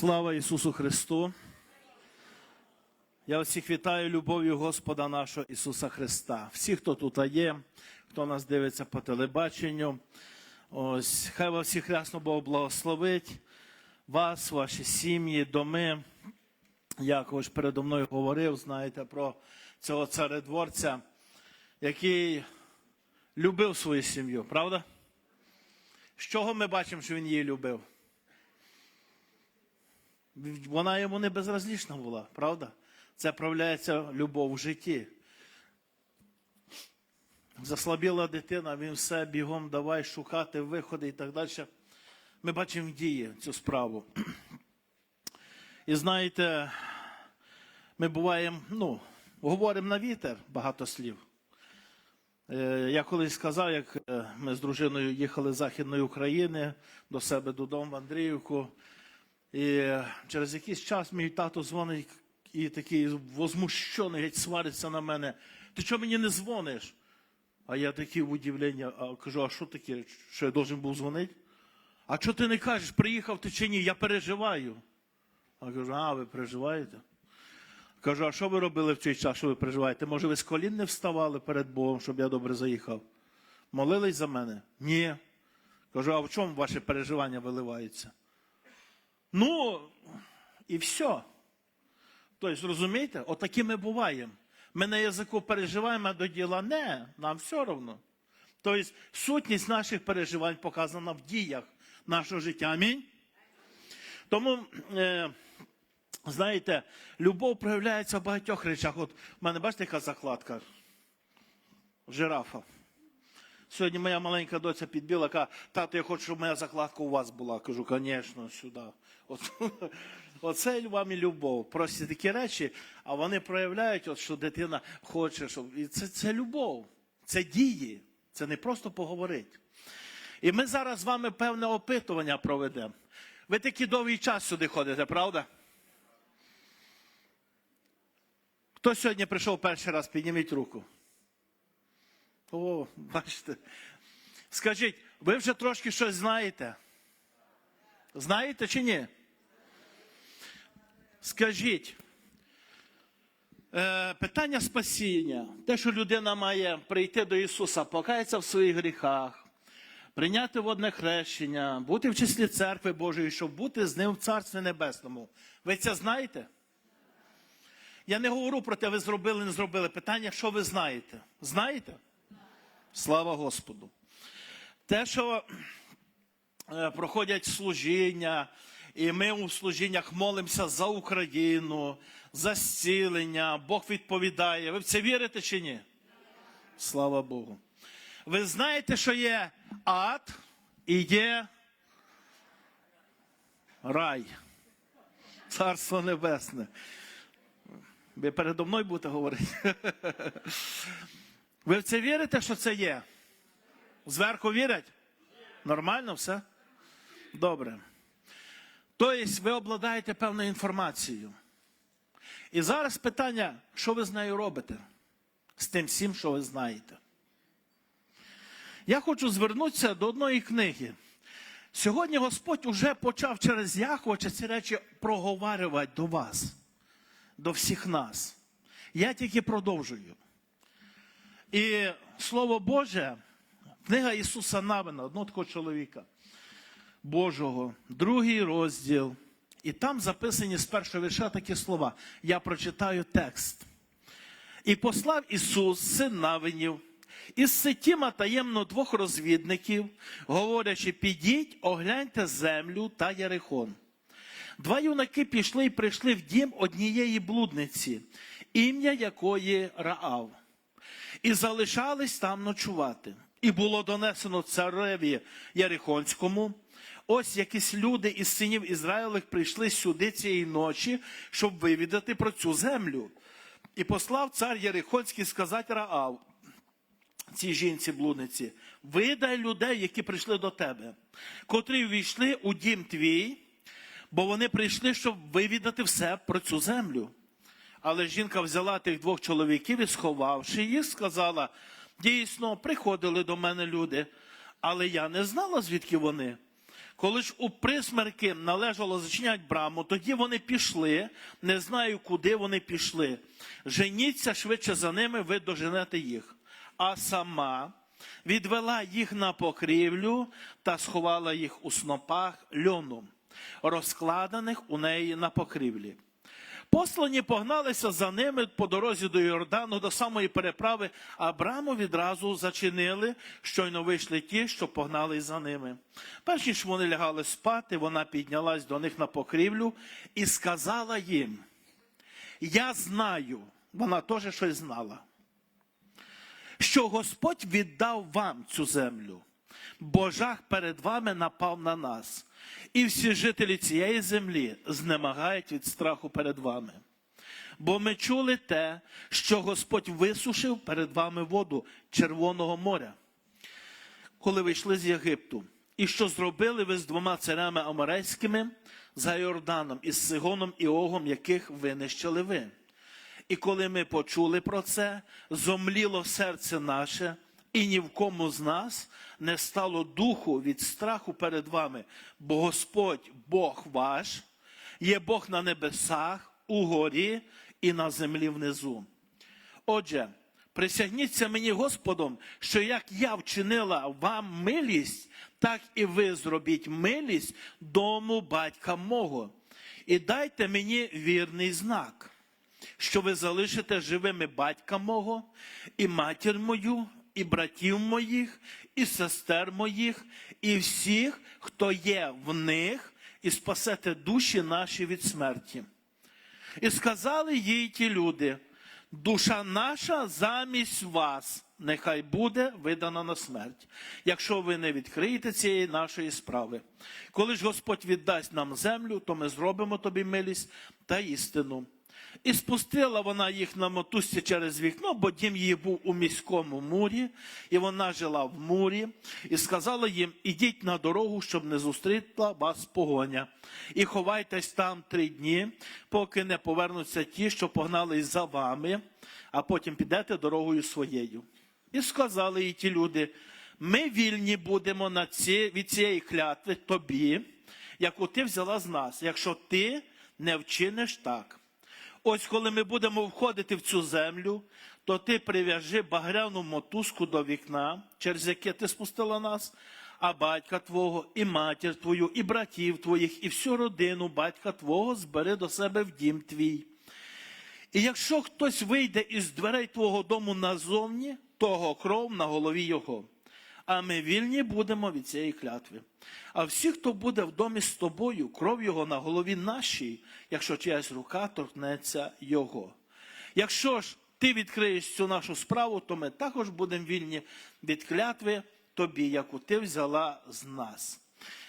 Слава Ісусу Христу! Я всіх вітаю любов'ю Господа нашого Ісуса Христа. Всі, хто тут є, хто нас дивиться по телебаченню, ось хай вас всіх рясно Бог благословить вас, ваші сім'ї, доми. Як ви передо мною говорив, знаєте про цього царедворця, який любив свою сім'ю, правда? З чого ми бачимо, що він її любив? Вона йому не безразлічна була, правда? Це проявляється любов в житті. Заслабіла дитина, він все бігом давай шукати виходи і так далі. Ми бачимо в дії цю справу. І знаєте, ми буваємо, ну, говоримо на вітер багато слів. Е, Я колись сказав, як е, ми з дружиною їхали з Західної України до себе додому в Андріївку. І через якийсь час мій тато дзвонить і такий возмущений, геть свариться на мене. Ти чого мені не дзвониш? А я такий в удивлення, а кажу, а що таке? Що я должен був дзвонити? А чого ти не кажеш, приїхав ти чи ні? Я переживаю. А кажу, а ви переживаєте? Кажу, а що ви робили в цей час, що ви переживаєте? Може, ви з колін не вставали перед Богом, щоб я добре заїхав? Молились за мене? Ні. Кажу, а в чому ваші переживання виливаються? Ну, і все. Тобто, розумієте, отакі ми буваємо. Ми на язику переживаємо, до діла не, нам все одно. Тобто, сутність наших переживань показана в діях нашого життя. Амінь. Тому, е, знаєте, любов проявляється в багатьох речах. От в мене бачите, яка закладка? Жирафа. Сьогодні моя маленька доця підбіла, каже, тато, я хочу, щоб моя закладка у вас була. Кажу, звісно, сюди. От, оце вам і любов. Прості такі речі, а вони проявляють, от, що дитина хоче, щоб. І це, це любов, це дії, це не просто поговорити. І ми зараз з вами певне опитування проведемо. Ви такий довгий час сюди ходите, правда? Хто сьогодні прийшов перший раз, підніміть руку. О, бачите. Скажіть, ви вже трошки щось знаєте? Знаєте чи ні? Скажіть, е, питання спасіння, те, що людина має прийти до Ісуса, покаятися в своїх гріхах, прийняти водне хрещення, бути в числі церкви Божої, щоб бути з ним в Царстві Небесному. Ви це знаєте? Я не говорю про те, ви зробили, не зробили. Питання, що ви знаєте? Знаєте? Слава Господу. Те, що е, проходять служіння, і ми у служіннях молимося за Україну, за зцілення, Бог відповідає. Ви в це вірите чи ні? Слава Богу. Ви знаєте, що є ад і є рай, Царство Небесне. Ви передо мною будете говорити. Ви в це вірите, що це є? Зверху вірять? Нормально все? Добре. Тобто ви обладаєте певною інформацією. І зараз питання, що ви з нею робите? З тим всім, що ви знаєте. Я хочу звернутися до одної книги. Сьогодні Господь уже почав через Яхвача ці речі проговарювати до вас, до всіх нас. Я тільки продовжую. І Слово Боже, книга Ісуса Навина, одного такого чоловіка Божого, другий розділ. І там записані з першого вірша такі слова. Я прочитаю текст. І послав Ісус, син Навинів, із Сетіма таємно двох розвідників, говорячи, підіть, огляньте землю та Ярихон. Два юнаки пішли і прийшли в дім однієї блудниці, ім'я якої Раав і залишались там ночувати. І було донесено цареві Ярихонському. Ось якісь люди із синів Ізраїлих прийшли сюди цієї ночі, щоб вивідати про цю землю. І послав цар Єрихонський сказати Раав, цій жінці блудниці, видай людей, які прийшли до тебе, котрі ввійшли у дім твій, бо вони прийшли, щоб вивідати все про цю землю. Але жінка взяла тих двох чоловіків і, сховавши їх, сказала: дійсно, приходили до мене люди, але я не знала, звідки вони. Коли ж у присмерки належало зачиняти браму, тоді вони пішли, не знаю, куди вони пішли. Женіться швидше за ними, ви доженете їх. А сама відвела їх на покрівлю та сховала їх у снопах льону, розкладених у неї на покрівлі. Послані погналися за ними по дорозі до Йордану, до самої переправи, Абраму відразу зачинили, щойно вийшли ті, що погнали за ними. Перш ніж вони лягали спати, вона піднялась до них на покрівлю і сказала їм: Я знаю, вона теж щось знала, що Господь віддав вам цю землю, бо жах перед вами напав на нас, і всі жителі цієї землі знемагають від страху перед вами. Бо ми чули те, що Господь висушив перед вами воду Червоного моря, коли ви йшли з Єгипту, і що зробили ви з двома царями аморейськими за Йорданом, із Сигоном і Огом, яких винищили ви. І коли ми почули про це, зомліло серце наше, і ні в кому з нас не стало духу від страху перед вами, бо Господь, Бог ваш, є Бог на небесах, у горі і на землі внизу. Отже, присягніться мені Господом, що як я вчинила вам милість, так і ви зробіть милість дому батька мого. І дайте мені вірний знак що ви залишите живими батька мого, і матір мою, і братів моїх, і сестер моїх, і всіх, хто є в них, і спасете душі наші від смерті. І сказали їй ті люди: душа наша замість вас нехай буде видана на смерть, якщо ви не відкриєте цієї нашої справи. Коли ж Господь віддасть нам землю, то ми зробимо тобі милість та істину. І спустила вона їх на мотузці через вікно, бо дім її був у міському мурі, і вона жила в мурі, і сказала їм: ідіть на дорогу, щоб не зустріла вас погоня, і ховайтесь там три дні, поки не повернуться ті, що погнались за вами, а потім підете дорогою своєю. І сказали їй ті люди: ми вільні будемо на ці, від цієї клятви тобі, яку ти взяла з нас, якщо ти не вчиниш так. Ось коли ми будемо входити в цю землю, то ти прив'яжи багряну мотузку до вікна, через яке ти спустила нас, а батька твого, і матір твою, і братів твоїх, і всю родину батька твого збери до себе в дім твій. І якщо хтось вийде із дверей твого дому назовні, того кров на голові його. А ми вільні будемо від цієї клятви. А всі, хто буде в домі з тобою, кров його на голові нашій, якщо чиясь рука торкнеться його. Якщо ж ти відкриєш цю нашу справу, то ми також будемо вільні від клятви тобі, яку ти взяла з нас.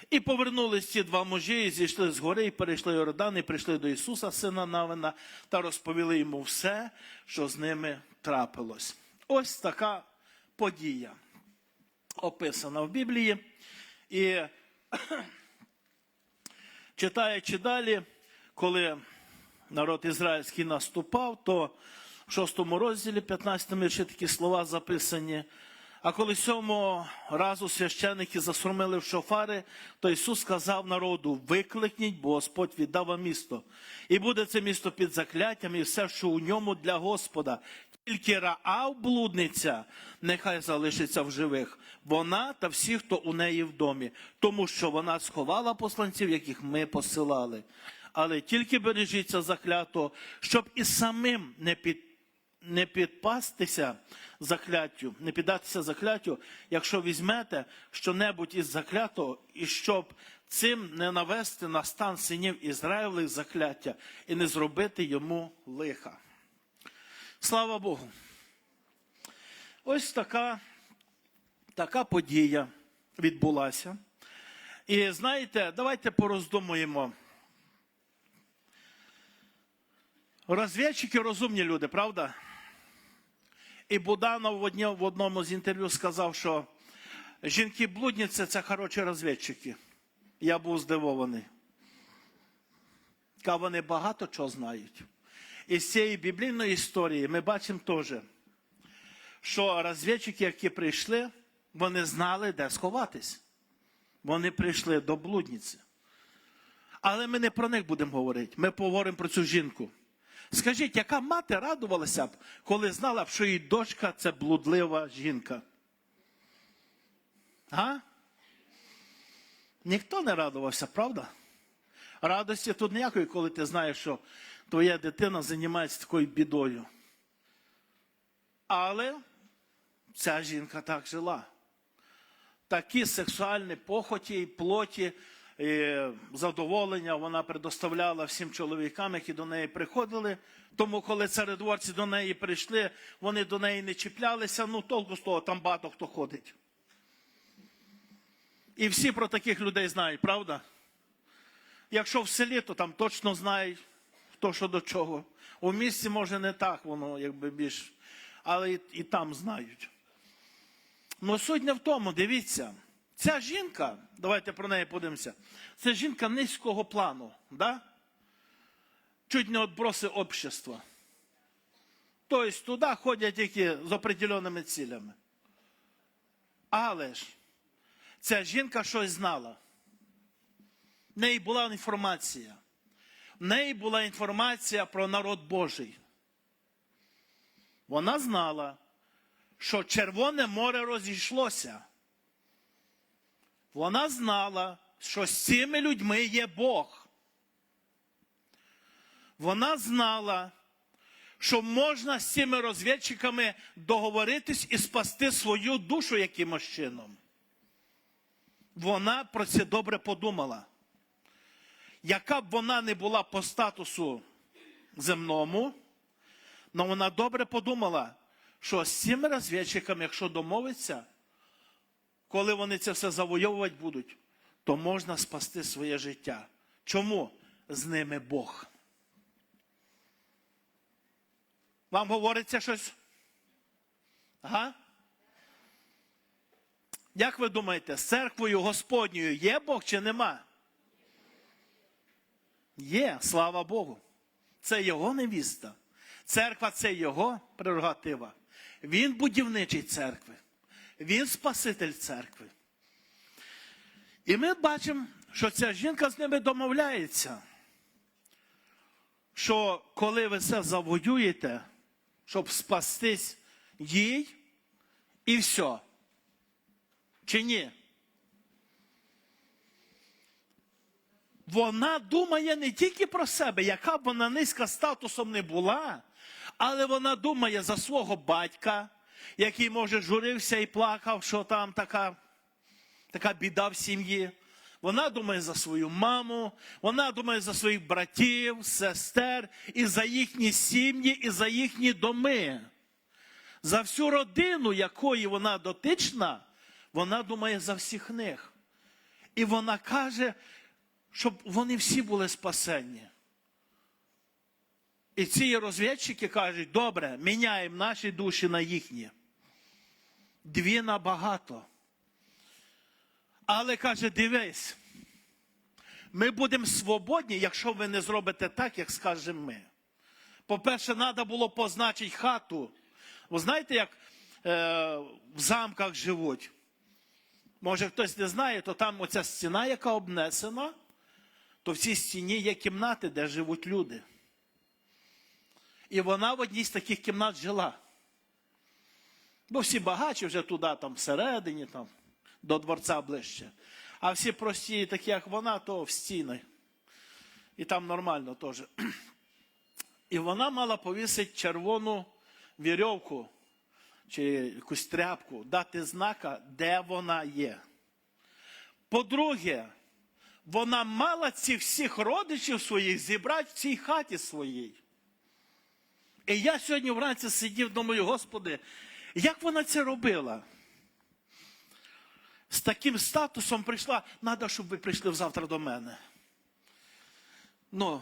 І повернулись ці два мужі, і зійшли з гори, і перейшли Йордан, і прийшли до Ісуса, сина Навина, та розповіли йому все, що з ними трапилось. Ось така подія описана в Біблії. І читаючи далі, коли народ ізраїльський наступав, то в 6 розділі 15 вірші такі слова записані. А коли сьомого разу священники засурмили в шофари, то Ісус сказав народу: викликніть, бо Господь віддав вам місто. І буде це місто під закляттям, і все, що у ньому для Господа. Тільки Раав, блудниця, нехай залишиться в живих, вона та всі, хто у неї в домі, тому що вона сховала посланців, яких ми посилали. Але тільки бережіться заклято, щоб і самим не під не підпастися закляттю, не піддатися закляттю, якщо візьмете що-небудь із заклятого, і щоб цим не навести на стан синів Ізраїлих закляття і не зробити йому лиха. Слава Богу. Ось така, така подія відбулася. І знаєте, давайте пороздумуємо. Розвідчики розумні люди, правда? І Буданов в, одному з інтерв'ю сказав, що жінки-блудниці це хороші розвідчики. Я був здивований. Ка вони багато чого знають. І з цієї біблійної історії ми бачимо теж, що розвідчики, які прийшли, вони знали, де сховатись. Вони прийшли до блудниці. Але ми не про них будемо говорити. Ми поговоримо про цю жінку. Скажіть, яка мати радувалася б, коли знала б, що її дочка це блудлива жінка? А? Ніхто не радувався, правда? Радості тут ніякої, коли ти знаєш, що твоя дитина займається такою бідою. Але ця жінка так жила. Такі сексуальні похоті і плоті, і задоволення вона предоставляла всім чоловікам, які до неї приходили. Тому, коли царедворці до неї прийшли, вони до неї не чіплялися, ну толку з того, там багато хто ходить. І всі про таких людей знають, правда? Якщо в селі, то там точно знають, хто що до чого. У місті, може, не так воно, якби більш, але і, і там знають. Ну, суть в тому, дивіться. Ця жінка, давайте про неї подивимося, це жінка низького плану, да? чуть не відброси общества. Тобто туди ходять тільки з определеними цілями. Але ж ця жінка щось знала. В неї була інформація. Неї була інформація про народ Божий. Вона знала, що Червоне море розійшлося. Вона знала, що з цими людьми є Бог. Вона знала, що можна з цими розвідчиками договоритись і спасти свою душу якимось чином. Вона про це добре подумала. Яка б вона не була по статусу земному, але вона добре подумала, що з цими розвідчиками, якщо домовиться, коли вони це все завойовувати будуть, то можна спасти своє життя. Чому? З ними Бог. Вам говориться щось? Ага? Як ви думаєте, з церквою Господньою є Бог чи нема? Є, слава Богу. Це його невіста. Церква це його прерогатива. Він будівничий церкви. Він Спаситель церкви. І ми бачимо, що ця жінка з ними домовляється. Що коли ви все завоюєте, щоб спастись їй, і все. Чи ні? Вона думає не тільки про себе, яка б вона низька статусом не була, але вона думає за свого батька, який, може, журився і плакав, що там така, така біда в сім'ї. Вона думає за свою маму, вона думає за своїх братів, сестер, і за їхні сім'ї, і за їхні доми. За всю родину, якої вона дотична, вона думає за всіх них. І вона каже, щоб вони всі були спасенні. І ці розвідчики кажуть, добре, міняємо наші душі на їхні. Дві на багато. Але каже, дивись, ми будемо свободні, якщо ви не зробите так, як скажемо ми. По-перше, треба було позначити хату. Ви знаєте, як е, в замках живуть? Може, хтось не знає, то там оця стіна, яка обнесена, то в цій стіні є кімнати, де живуть люди. І вона в одній з таких кімнат жила. Бо всі багачі вже туди, там всередині, там, до дворця ближче. А всі прості, такі, як вона, то в стіни. І там нормально теж. І вона мала повісити червону вірьовку чи якусь тряпку, дати знака, де вона є. По-друге, вона мала цих всіх родичів своїх зібрати в цій хаті своїй. І я сьогодні вранці сидів, думаю, Господи, як вона це робила? З таким статусом прийшла, треба, щоб ви прийшли завтра до мене. Ну,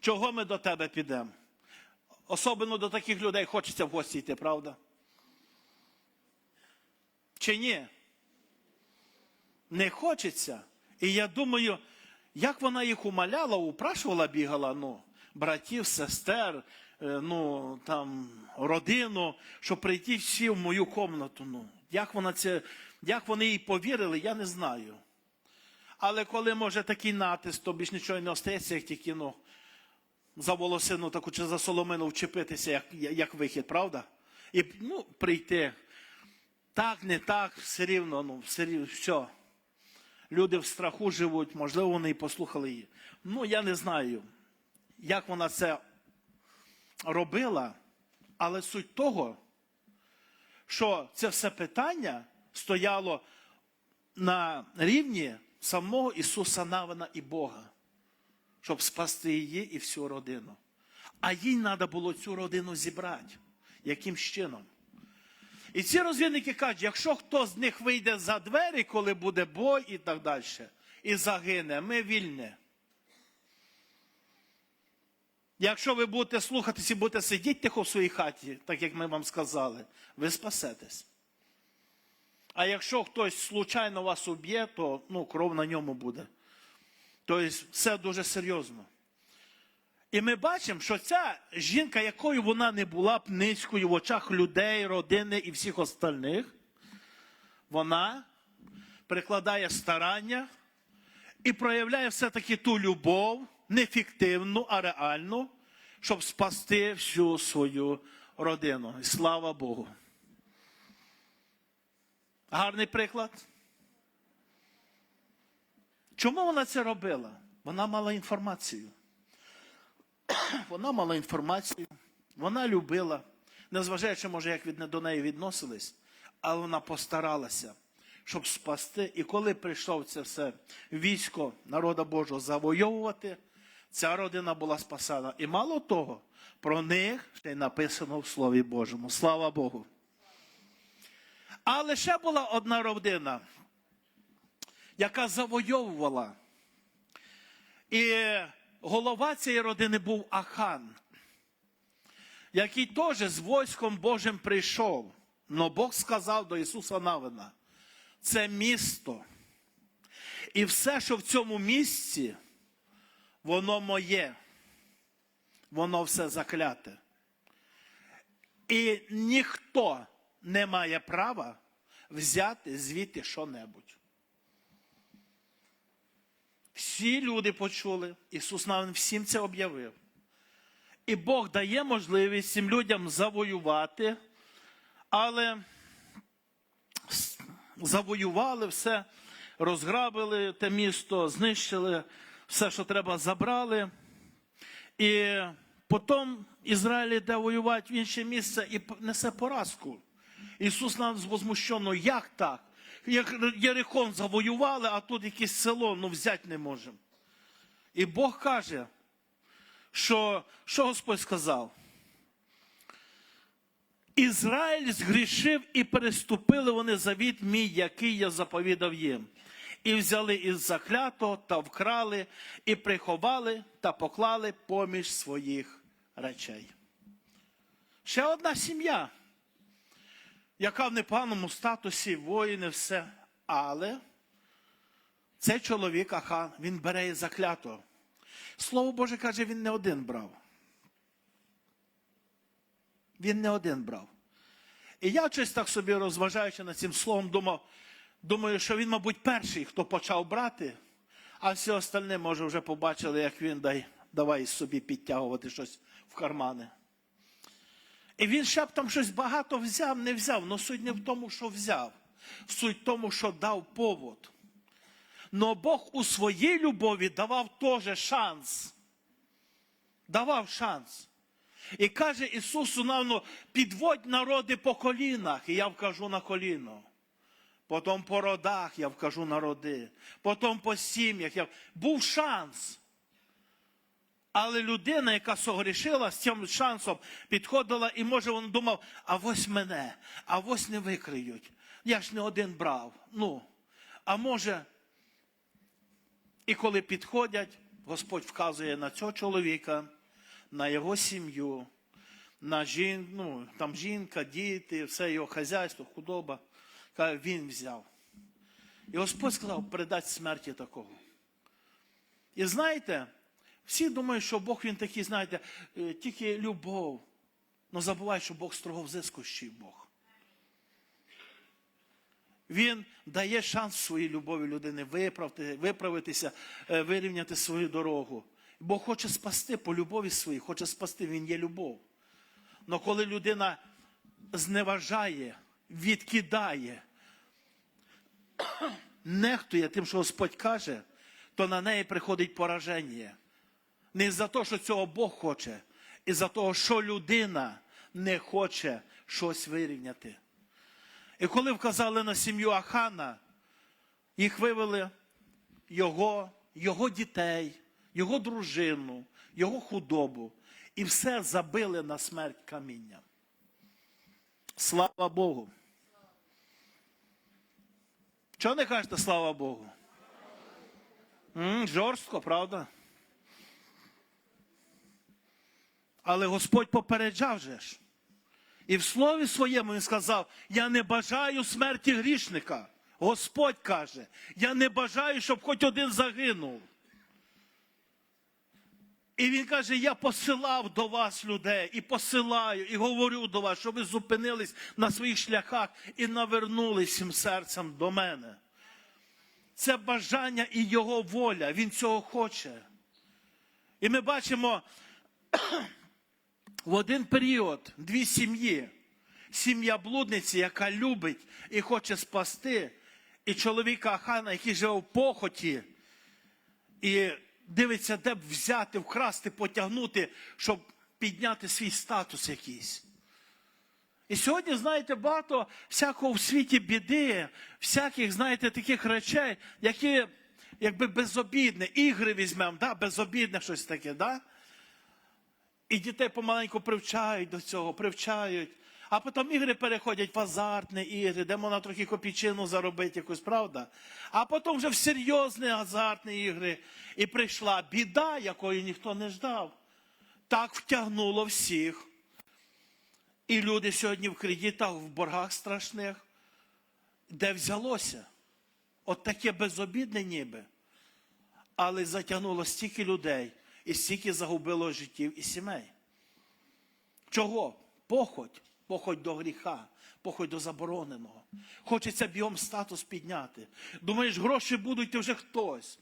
чого ми до тебе підемо? Особливо до таких людей хочеться в гості йти, правда? Чи ні? Не хочеться. І я думаю, як вона їх умоляла, упрашувала, бігала, ну, братів, сестер, е, ну, там, родину, щоб прийти всі в мою комнату. Ну, як вона це, як вони їй повірили, я не знаю. Але коли може такий натиск, то більш нічого не остається, як тільки ну, за волосину таку чи за соломину вчепитися, як, як вихід, правда? І ну, прийти. Так, не так, все рівно, ну, все рівно, все. Люди в страху живуть, можливо, вони і послухали її. Ну, я не знаю, як вона це робила, але суть того, що це все питання стояло на рівні самого Ісуса Навина і Бога, щоб спасти її і всю родину. А їй треба було цю родину зібрати. Яким чином? І ці розвідники кажуть, якщо хто з них вийде за двері, коли буде бой і так далі, і загине, ми вільні. Якщо ви будете слухатись і будете сидіти тихо в своїй хаті, так як ми вам сказали, ви спасетесь. А якщо хтось случайно вас уб'є, то ну, кров на ньому буде. Тобто все дуже серйозно. І ми бачимо, що ця жінка, якою вона не була б низькою в очах людей, родини і всіх остальних, вона прикладає старання і проявляє все-таки ту любов, не фіктивну, а реальну, щоб спасти всю свою родину. І слава Богу. Гарний приклад. Чому вона це робила? Вона мала інформацію. Вона мала інформацію, вона любила, незважаючи, може, як від, до неї відносились, але вона постаралася, щоб спасти. І коли прийшло це все військо народа Божого завойовувати, ця родина була спасена. І мало того, про них ще й написано в Слові Божому. Слава Богу. Але ще була одна родина, яка завойовувала. І голова цієї родини був Ахан, який теж з військом Божим прийшов. Но Бог сказав до Ісуса Навина, це місто. І все, що в цьому місці, воно моє, воно все закляте. І ніхто не має права взяти звідти що-небудь. Всі люди почули, Ісус Навин всім це об'явив. І Бог дає можливість цим людям завоювати, але завоювали все, розграбили те місто, знищили все, що треба, забрали. І потім Ізраїль йде воювати в інше місце і несе поразку. Ісус нам возмущено, як так? Як Єрихон завоювали, а тут якесь село ну, взяти не можемо. І Бог каже, що, що Господь сказав? Ізраїль згрішив і переступили вони завіт мій, який я заповідав їм. І взяли із заклятого та вкрали, і приховали та поклали поміж своїх речей. Ще одна сім'я яка в непоганому статусі воїни, все. Але цей чоловік, Ахан, він бере заклято. Слово Боже каже, він не один брав. Він не один брав. І я щось так собі розважаючи над цим словом, думав, думаю, що він, мабуть, перший, хто почав брати, а всі остальні, може, вже побачили, як він дай, давай собі підтягувати щось в кармани. І він ще б там щось багато взяв, не взяв. Но суть не в тому, що взяв. Суть в тому, що дав повод. Но Бог у своїй любові давав теж шанс. Давав шанс. І каже Ісусу навно, підводь народи по колінах, і я вкажу на коліно. Потім по родах я вкажу на роди. Потім по сім'ях. Я... Був шанс. Але людина, яка согрішила з цим шансом, підходила і, може, він думав, а ось мене, а ось не викриють. Я ж не один брав. Ну, а може, і коли підходять, Господь вказує на цього чоловіка, на його сім'ю, на жін, ну, там жінка, діти, все його хазяйство, худоба. Він взяв. І Господь сказав, передати смерті такого. І знаєте, всі думають, що Бог він такий, знаєте, е, тільки любов. Ну забувай, що Бог строго взискущий Бог. Він дає шанс своїй любові людини виправити, виправитися, е, вирівняти свою дорогу. Бог хоче спасти по любові своїй, хоче спасти, Він є любов. Але коли людина зневажає, відкидає, нехтує тим, що Господь каже, то на неї приходить пораження. Не за те, що цього Бог хоче, і за того, що людина не хоче щось вирівняти. І коли вказали на сім'ю Ахана, їх вивели його, його дітей, його дружину, його худобу, і все забили на смерть камінням. Слава Богу. Чого не кажете слава Богу? М, жорстко, правда? Але Господь попереджав же ж. І в слові своєму він сказав: Я не бажаю смерті грішника. Господь каже, я не бажаю, щоб хоч один загинув. І він каже: Я посилав до вас людей, і посилаю, і говорю до вас, щоб ви зупинились на своїх шляхах і навернулись всім серцем до мене. Це бажання і його воля. Він цього хоче. І ми бачимо в один період дві сім'ї. Сім'я блудниці, яка любить і хоче спасти, і чоловіка Ахана, який живе в похоті, і дивиться, де б взяти, вкрасти, потягнути, щоб підняти свій статус якийсь. І сьогодні, знаєте, багато всякого в світі біди, всяких, знаєте, таких речей, які якби безобідне, ігри візьмемо, да? безобідне щось таке, да? І дітей помаленьку привчають до цього, привчають. А потім ігри переходять в азартні ігри, де можна трохи копійчину заробити якусь, правда? А потім вже в серйозні азартні ігри. І прийшла біда, якої ніхто не ждав. Так втягнуло всіх. І люди сьогодні в кредитах, в боргах страшних. Де взялося? От таке безобідне ніби. Але затягнуло стільки людей і стільки загубило життів і сімей. Чого? Похоть, похоть до гріха, похоть до забороненого. Хочеться бігом статус підняти. Думаєш, гроші будуть, ти вже хтось.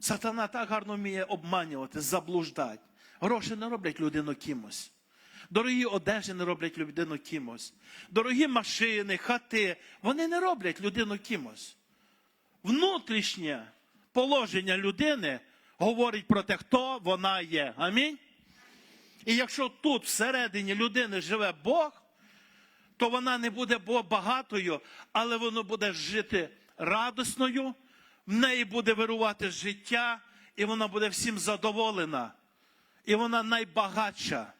Сатана так гарно вміє обманювати, заблуждати. Гроші не роблять людину кимось. Дорогі одежі не роблять людину кимось. Дорогі машини, хати, вони не роблять людину кимось. Внутрішнє положення людини говорить про те, хто вона є. Амінь. І якщо тут всередині людини живе Бог, то вона не буде багатою, але вона буде жити радісною, в неї буде вирувати життя, і вона буде всім задоволена. І вона найбагатша.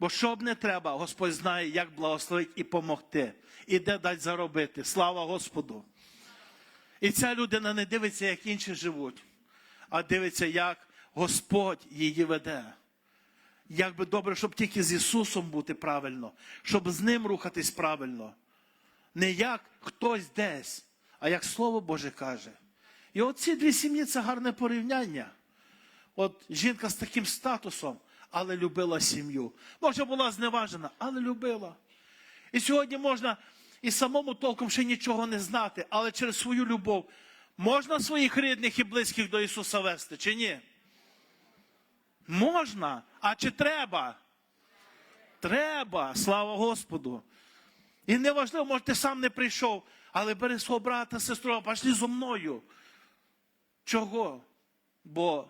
Бо що б не треба, Господь знає, як благословити і помогти, і де дати заробити. Слава Господу. І ця людина не дивиться, як інші живуть, а дивиться, як Господь її веде. Як би добре, щоб тільки з Ісусом бути правильно, щоб з Ним рухатись правильно. Не як хтось десь, а як Слово Боже каже. І от ці дві сім'ї це гарне порівняння. От жінка з таким статусом, але любила сім'ю. Може, була зневажена, але любила. І сьогодні можна і самому толком ще нічого не знати, але через свою любов можна своїх рідних і близьких до Ісуса вести, чи ні? Можна. А чи треба? Треба, слава Господу. І неважливо, може, ти сам не прийшов, але бери свого брата, сестру, пішли зо мною. Чого? Бо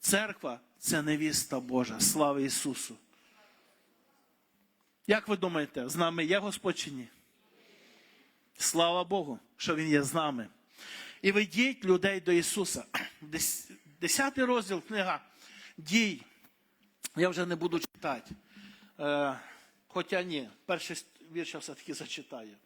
церква це невіста Божа. Слава Ісусу. Як ви думаєте, з нами є Господь чи ні? Слава Богу, що Він є з нами. І ведіть людей до Ісуса. Десятий розділ книга дій. Я вже не буду читати. Е, хоча ні, перший вірш я все-таки зачитаю.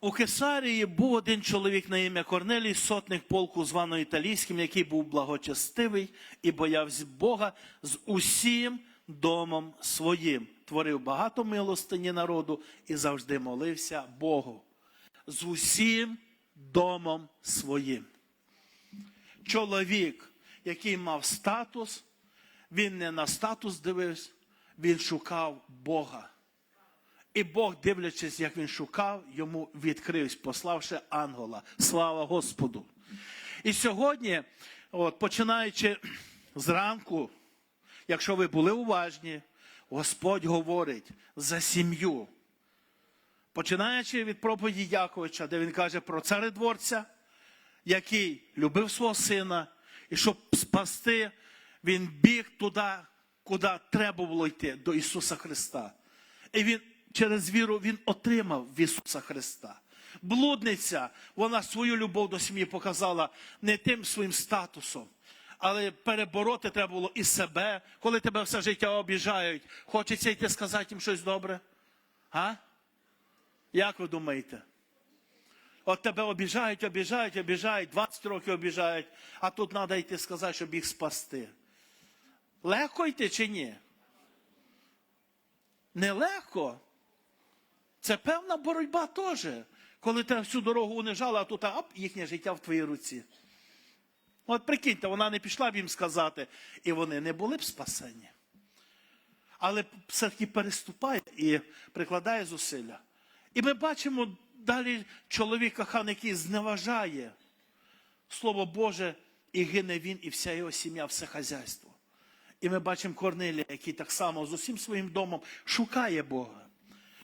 У Кесарії був один чоловік на ім'я Корнелій, сотник полку, званого італійським, який був благочестивий і боявся Бога з усім домом своїм. Творив багато милостині народу і завжди молився Богу. З усім домом своїм. Чоловік, який мав статус, він не на статус дивився, він шукав Бога. І Бог, дивлячись, як він шукав, йому відкрився, пославши ангела. Слава Господу. І сьогодні, от, починаючи зранку, якщо ви були уважні, Господь говорить за сім'ю. Починаючи від проповіді Яковича, де він каже про царедворця, який любив свого сина, і щоб спасти, він біг туди, куди треба було йти, до Ісуса Христа. І він через віру він отримав в Ісуса Христа. Блудниця, вона свою любов до сім'ї показала не тим своїм статусом, але перебороти треба було і себе, коли тебе все життя обіжають. Хочеться йти сказати їм щось добре? А? Як ви думаєте? От тебе обіжають, обіжають, обіжають, 20 років обіжають, а тут треба йти сказати, щоб їх спасти. Легко йти чи ні? Нелегко. Це певна боротьба теж. Коли тебе всю дорогу унижала, а тут ап, їхнє життя в твоїй руці. От прикиньте, вона не пішла б їм сказати, і вони не були б спасені. Але все-таки переступає і прикладає зусилля. І ми бачимо далі чоловіка хан, який зневажає Слово Боже, і гине він, і вся його сім'я, все хазяйство. І ми бачимо Корнилія, який так само з усім своїм домом шукає Бога.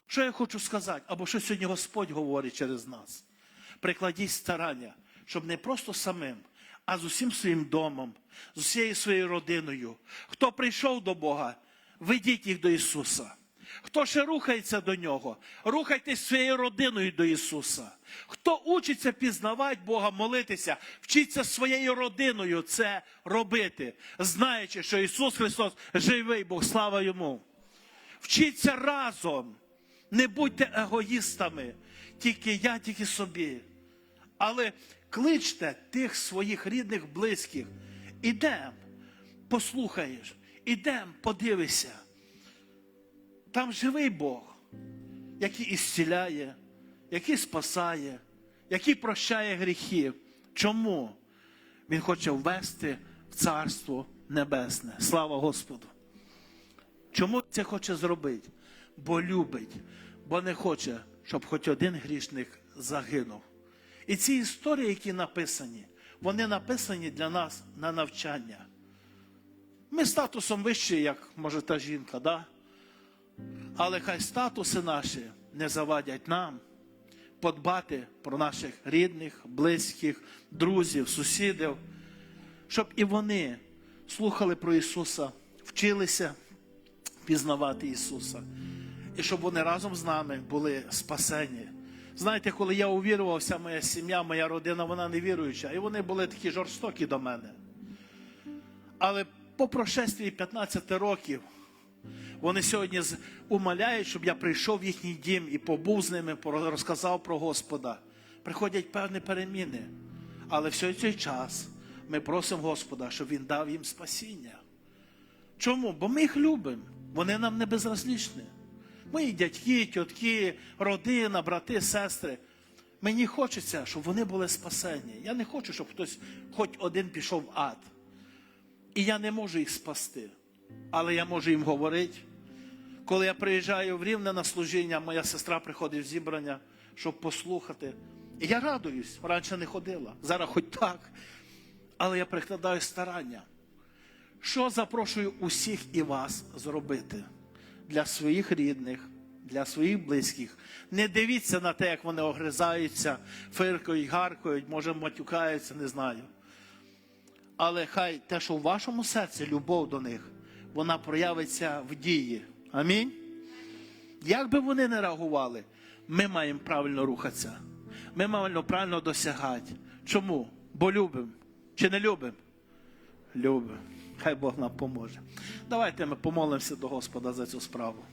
Що я хочу сказати, або що сьогодні Господь говорить через нас? Прикладіть старання, щоб не просто самим, а з усім своїм домом, з усією своєю родиною. Хто прийшов до Бога, ведіть їх до Ісуса. Хто ще рухається до Нього, рухайтесь своєю родиною до Ісуса. Хто учиться пізнавати Бога, молитися, вчиться своєю родиною це робити, знаючи, що Ісус Христос живий Бог, слава Йому. Вчіться разом. Не будьте егоїстами, тільки я, тільки собі. Але кличте тих своїх рідних, близьких. Ідем, послухаєш, ідем, подивися. Там живий Бог, який ісціляє, який спасає, який прощає гріхи. Чому? Він хоче ввести в Царство Небесне. Слава Господу! Чому це хоче зробити? Бо любить, бо не хоче, щоб хоч один грішник загинув. І ці історії, які написані, вони написані для нас на навчання. Ми статусом вищі, як може та жінка, да? але хай статуси наші не завадять нам подбати про наших рідних, близьких, друзів, сусідів, щоб і вони слухали про Ісуса, вчилися пізнавати Ісуса. І щоб вони разом з нами були спасені. Знаєте, коли я увірувався, моя сім'я, моя родина, вона не віруюча, і вони були такі жорстокі до мене. Але по прошествії 15 років вони сьогодні умоляють, щоб я прийшов в їхній дім і побув з ними, розказав про Господа. Приходять певні переміни. Але все цей час ми просимо Господа, щоб Він дав їм спасіння. Чому? Бо ми їх любимо. Вони нам не безразлічні. Мої дядьки, тітки, родина, брати, сестри. Мені хочеться, щоб вони були спасені. Я не хочу, щоб хтось хоч один пішов в ад. І я не можу їх спасти. Але я можу їм говорити. Коли я приїжджаю в Рівне на служіння, моя сестра приходить в зібрання, щоб послухати. І я радуюсь, раніше не ходила. Зараз хоч так. Але я прикладаю старання. Що запрошую усіх і вас зробити для своїх рідних, для своїх близьких? Не дивіться на те, як вони огризаються, фиркають, гаркають, може матюкаються, не знаю. Але хай те, що в вашому серці любов до них, вона проявиться в дії. Амінь. Як би вони не реагували, ми маємо правильно рухатися. Ми маємо правильно досягати. Чому? Бо любимо. Чи не любимо? Любимо. Хай Бог нам поможе. Давайте ми помолимося до Господа за цю справу.